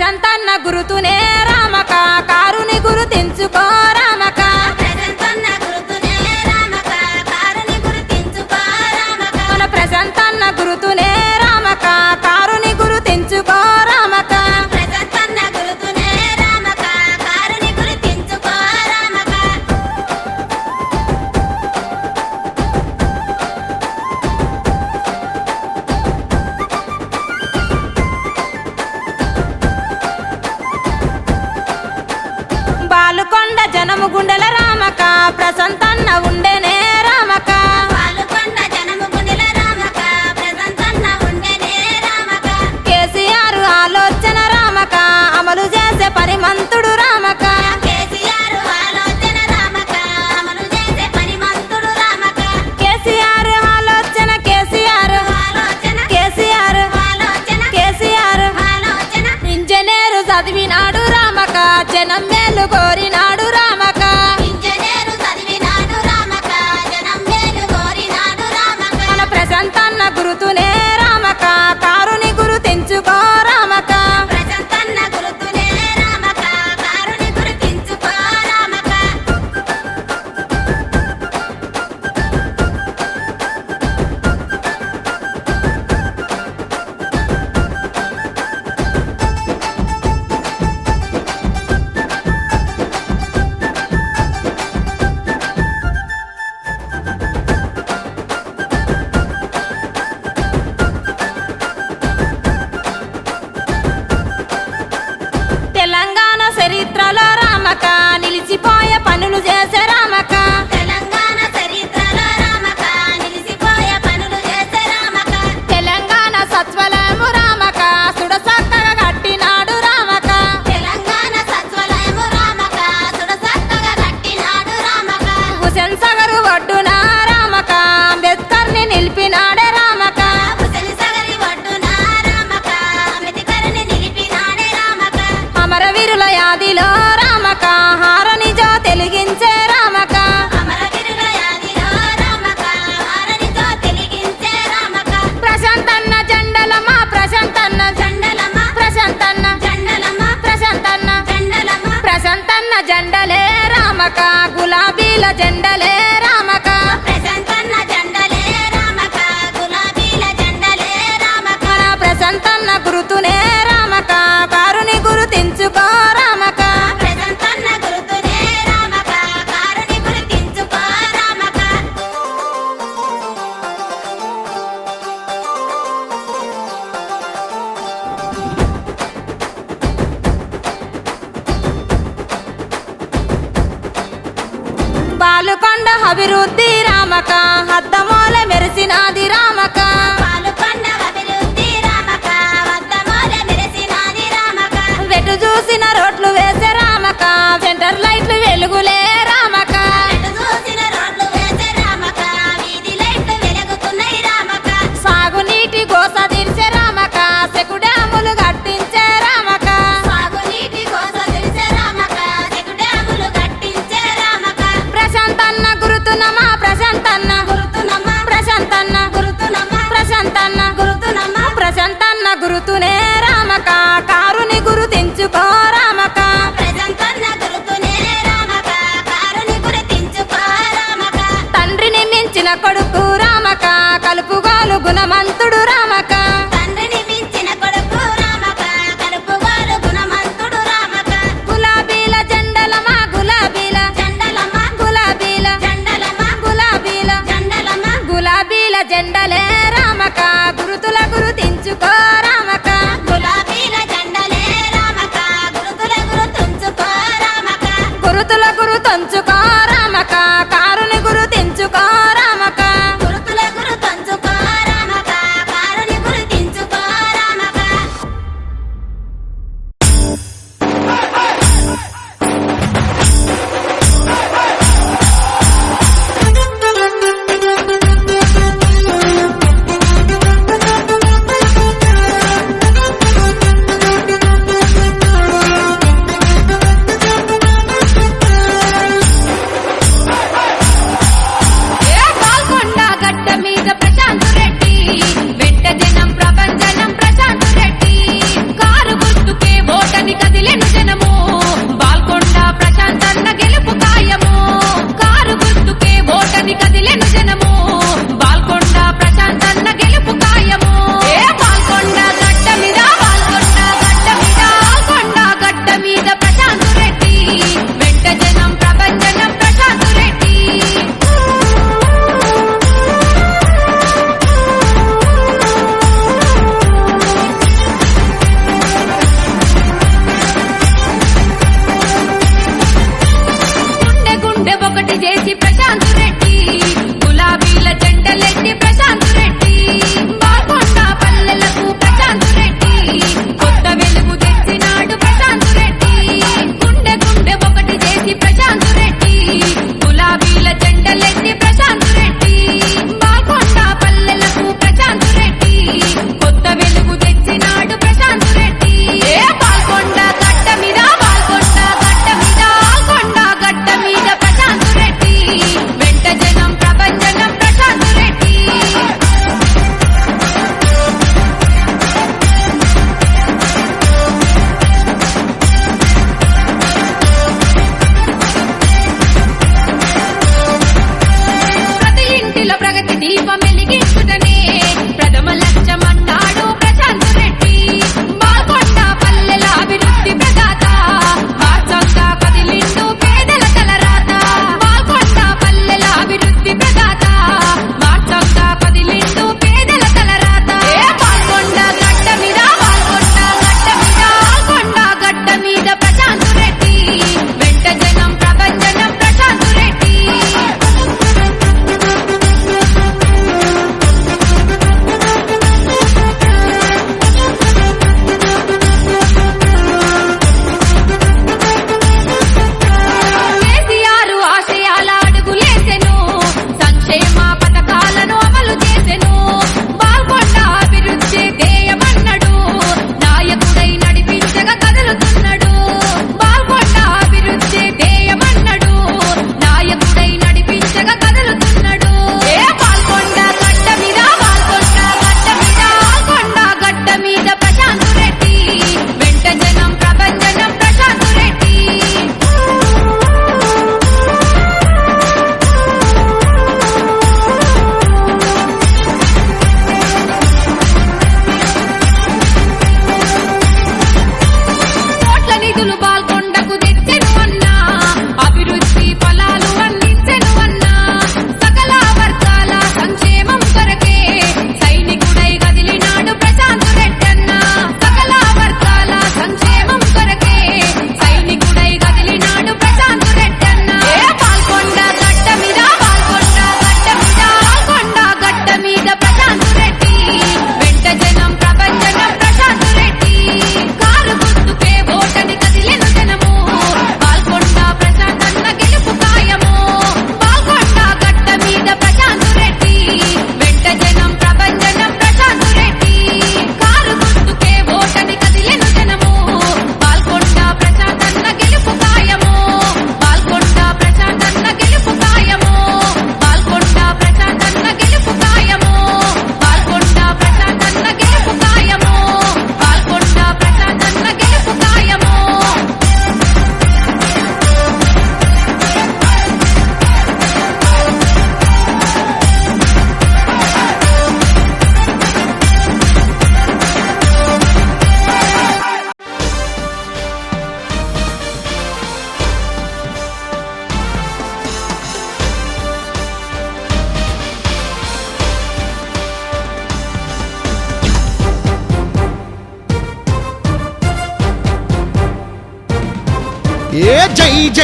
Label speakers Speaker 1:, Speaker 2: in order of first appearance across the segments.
Speaker 1: ప్రశాంతన్న గురుతునే పరిమంతుడు రామక.
Speaker 2: కేసీఆర్ ఆలోచన
Speaker 1: కేసీఆర్ కేసీఆర్. కేసీఆర్. ఇంజనీరు చదివినాడు రామక. జనం మేలు
Speaker 2: కోరి నీల
Speaker 1: జెండలేరా? అభివృద్ధి రామక అద్దమూల మెరిసినాది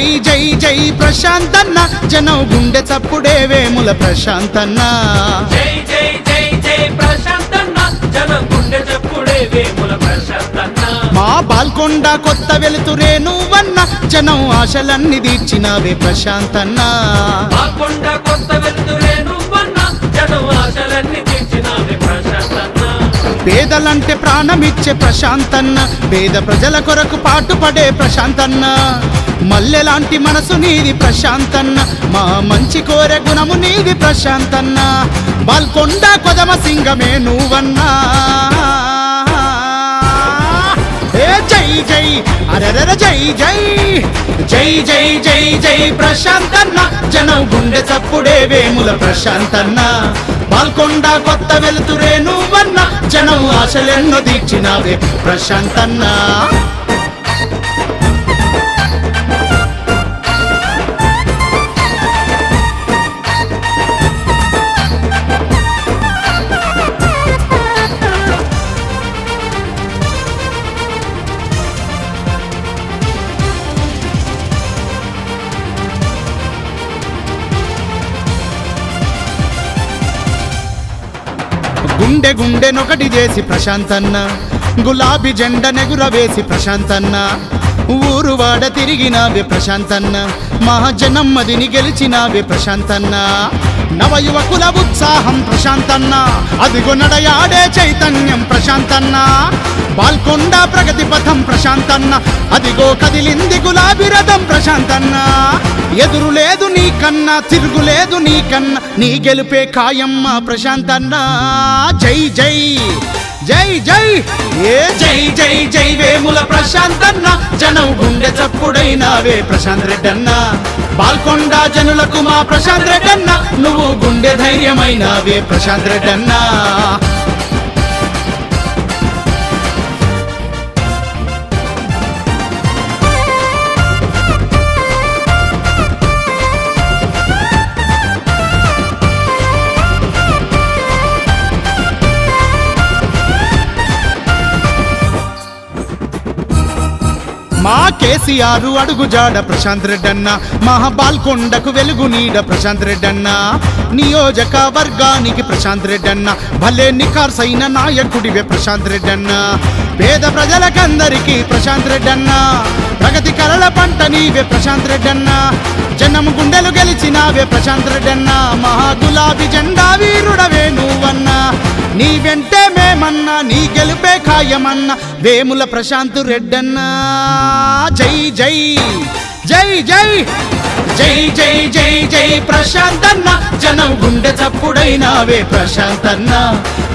Speaker 3: జై జై జై ప్రశాంతన్న. జనం గుండె చప్పుడే వేముల ప్రశాంతన్న.
Speaker 4: జై జై జై జై ప్రశాంతన్న. జనం గుండె చప్పుడే వేముల ప్రశాంతన్న.
Speaker 3: మా బాల్కొండ కొత్త వెలుతురే నువ్వన్న. జనం ఆశలన్నీ తీర్చినావే ప్రశాంతన్న.
Speaker 4: కాకుండా కొత్త వెలుతురే నువ్వన్న. జనం
Speaker 3: పేదలంటే ప్రాణమిచ్చే ప్రశాంతన్న పేద ప్రజల కొరకు పాటుపడే ప్రశాంతన్న. మల్లెలాంటి మనసు నీది ప్రశాంతన్న మా మంచి కోరే గుణము నీది ప్రశాంతన్న. బాల్కొండ కొదమ సింగమే నువ్వన్నా. ఏ జై జై అరరర జై జై జై జై జై జై ప్రశాంతన్న. జనం గుండె చప్పుడే వేముల ప్రశాంతన్న. పాల్కొండ కొత్త వెలుతురే నువ్వన్న జనం ఆశలెన్నో తీర్చినావే ప్రశాంతన్నా. గుండె గుండెనొకటి చేసి ప్రశాంతన్న. గులాబీ జెండ నెగురవేసి ప్రశాంతన్న. ఊరు వాడ తిరిగినావే ప్రశాంతన్న. మహాజనమ్మదిని గెలిచినావే ప్రశాంతన్న. నవయువకుల ఉత్సాహం ప్రశాంతన్న. అదిగొనడయాడే చైతన్యం ప్రశాంతన్న. పాల్కొండ ప్రగతి పథం ప్రశాంతన్న. అదిగో కదిలింది గులాబీ రథం ప్రశాంతన్న. ఎదురు లేదు నీకన్నా తిరుగులేదు నీకన్నా నీ గెలుపే ఖాయమ్మ ప్రశాంతన్న. జై జై జై జై. ఏ జై జై జై వేముల ప్రశాంతన్న. జనం గుండె చప్పుడైనావే ప్రశాంత్ రెడ్డన్న. పాల్కొండ జనులకు మా ప్రశాంత్ రెడ్డన్న. నువ్వు గుండె ధైర్యమైనావే ప్రశాంత్ రెడ్డన్నా. కేసీఆర్ అడుగుజాడ ప్రశాంత్ రెడ్డన్న. మహాబాల్కొండకు వెలుగు నీడ ప్రశాంత్ రెడ్డన్న. నియోజకవర్గానికి ప్రశాంత్ రెడ్డన్న. భలే నికార్సైన నాయకుడివే ప్రశాంత్ రెడ్డన్న. పేద ప్రజలకందరికీ ప్రశాంత్ రెడ్డన్న. ప్రగతి కలల పంట నీవే ప్రశాంత్ రెడ్డన్న. జనం గుండెలు గెలిచినావే ప్రశాంత్ రెడ్డన్న. మహా గులాబీ జెండా వీరుడవే నువ్వన్నా. నీ వెంటే మేమన్నా నీ గెలుపే ఖాయమన్నా వేముల ప్రశాంత్ రెడ్డన్నా. జై జై జై జై. జై జై జై జై ప్రశాంత్ అన్న జనం గుండె చప్పుడైనావే ప్రశాంత్ అన్న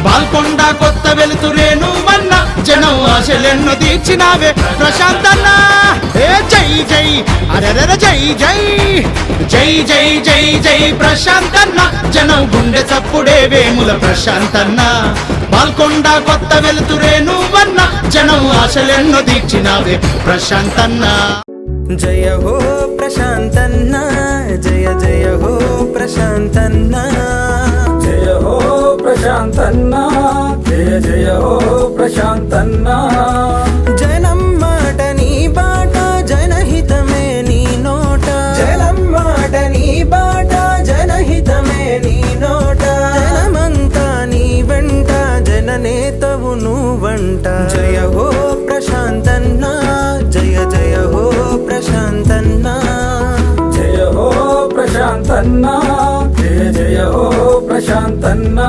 Speaker 3: బాల్కొండ కొత్త వెలుతురే నువ్వన్న జనం ఆశలెన్ను తీర్చినావే ప్రశాంత్ అన్న ఏ జై జై అరరర జై జై. జై జై జై జై ప్రశాంత్ అన్న జనం గుండె చప్పుడే వేముల ప్రశాంత్ అన్న బాల్కొండ కొత్త వెలుతురే నువ్వన్న జనం ఆశలెన్ను తీర్చినావే ప్రశాంత్ అన్న
Speaker 5: జయ హో ప్రశాంతన్న జయ జయ హో ప్రశాంతన్న.
Speaker 6: జయ హో ప్రశాంతన్న జయ జయ హో ప్రశాంతన్న.
Speaker 5: జనం మాట నీ బాట జనహితమే నీ నోట. జనం మాట నీ బాట జనహితమే నీ నోట. జనమంతా నీ వెంట జననేతవు నువ్వంట. జయ హో ప్రశాంతన్నా. జయ హో ప్రశాంతన్న.
Speaker 6: జయ జయ హో ప్రశాంతన్న.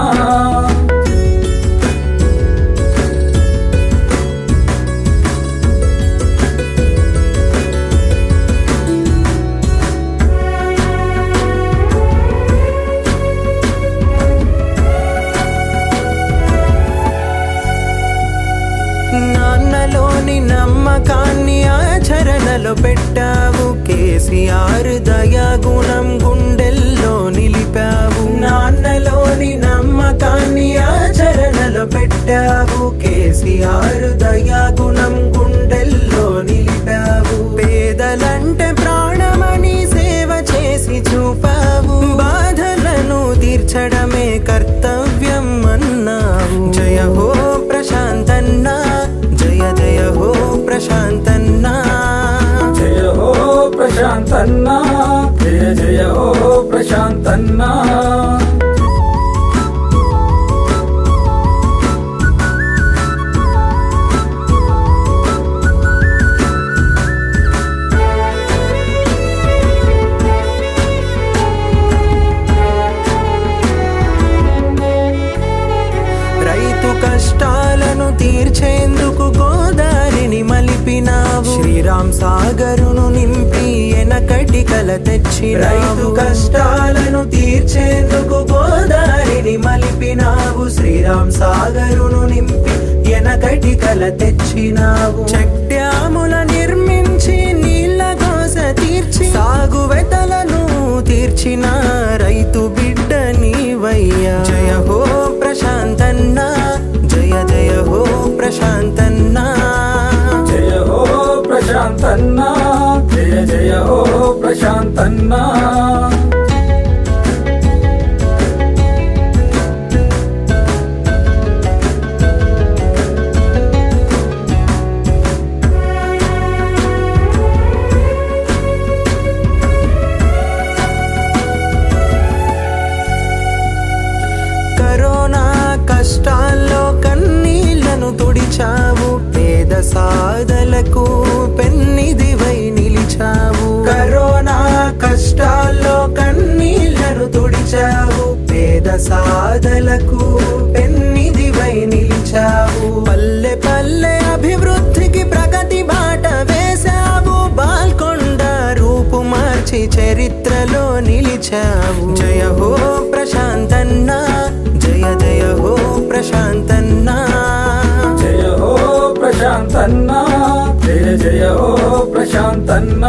Speaker 5: గుణం గుండెల్లో నిలిపావు. నాన్నలోని నమ్మకాన్ని ఆచరణలో పెట్టావు. కేసీఆర్ దయా శ్రీరామ్ సాగరును నింపి ఎనకటి కల తెచ్చి రైతు కష్టాలను తీర్చేందుకు గోదారిని మలిపినావు. శ్రీరామ్ సాగరును నింపి ఎనకటి కల తెచ్చినావు. చెక్ డ్యాముల నిర్మించి నీళ్ళ కోస తీర్చి సాగు వెతలను తీర్చిన. ప్రశాంతన్న. కరోనా కష్టాల్లో కన్నీళ్ళను తుడిచావు పేద సాధలకు పెన్నిదివై నిలిచావు. కరోనా కష్టాల్లో కన్నీళ్ళను తుడిచావు. పేద సాధలకు పెన్నిదివై నిలిచావు. పల్లె పల్లె అభివృద్ధికి ప్రగతి బాట వేశావు. బాల్కొండ రూపు మార్చి చరిత్రలో నిలిచావు. జయ హో ప్రశాంతన్నా జయ జయ హో ప్రశాంతన్నా.
Speaker 6: జయ హో ప్రశాంతన్నా జయ జయ హో ప్రశాంతన్న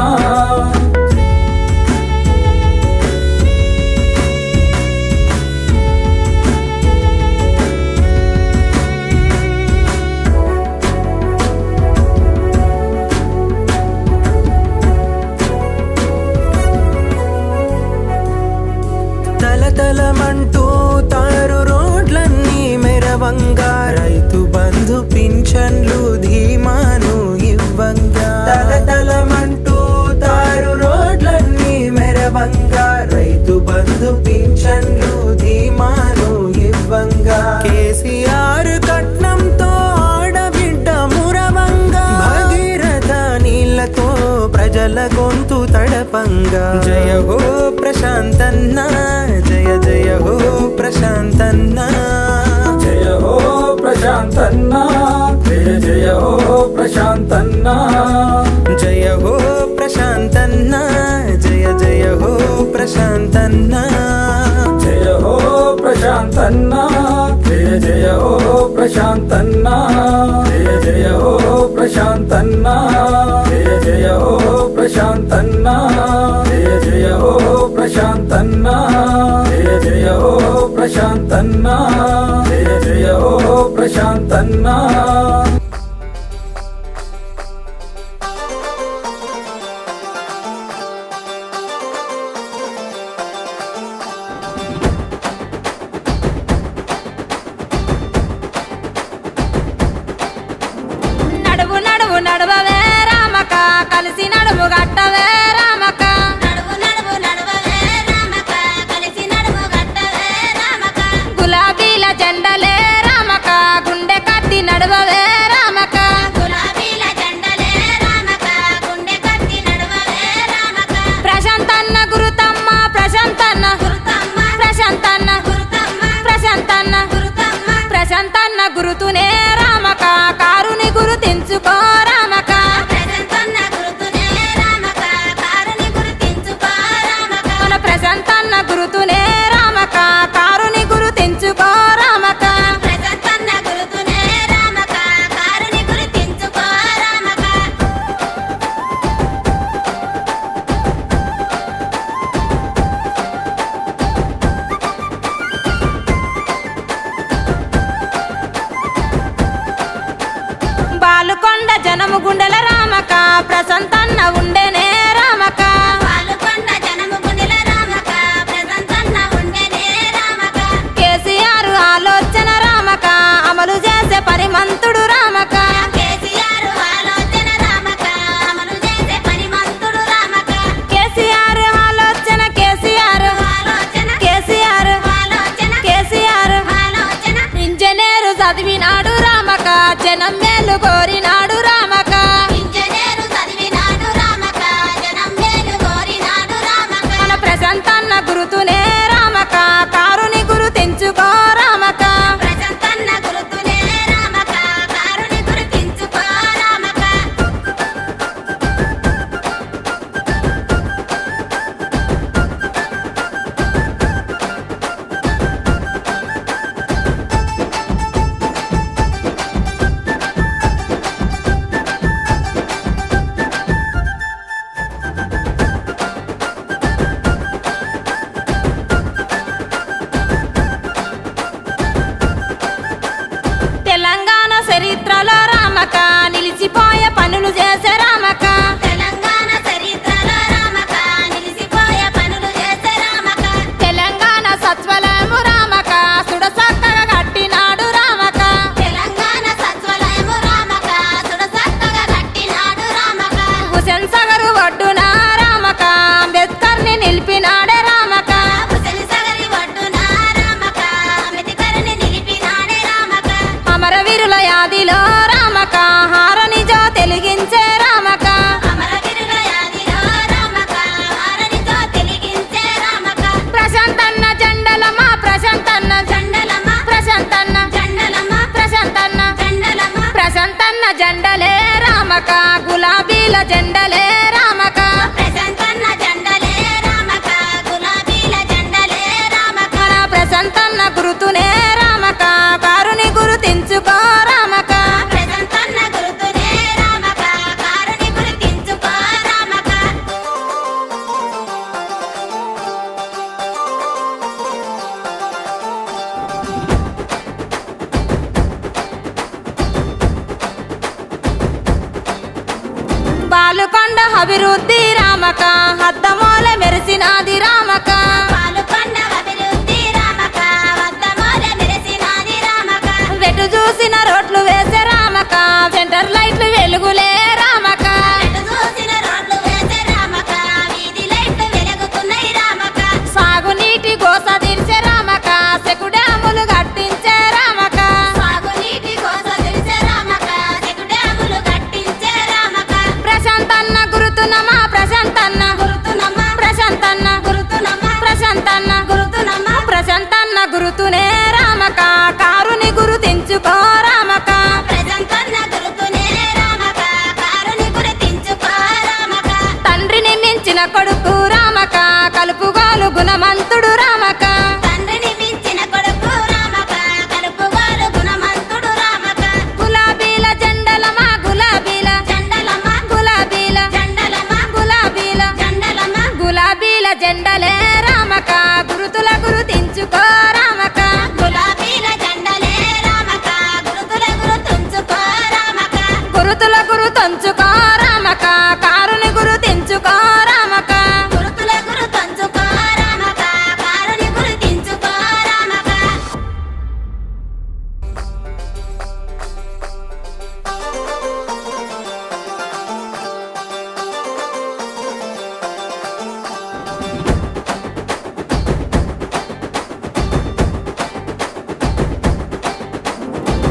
Speaker 5: గంగా. జయ హో ప్రశాంతన్న. జయ జయ హో ప్రశాంతన్న.
Speaker 6: జయ హో ప్రశాంతన్న. ప్రశాంతన్న
Speaker 1: జనం మేలు కోరినా జెండలే రామక
Speaker 2: గులాబీల జెండలే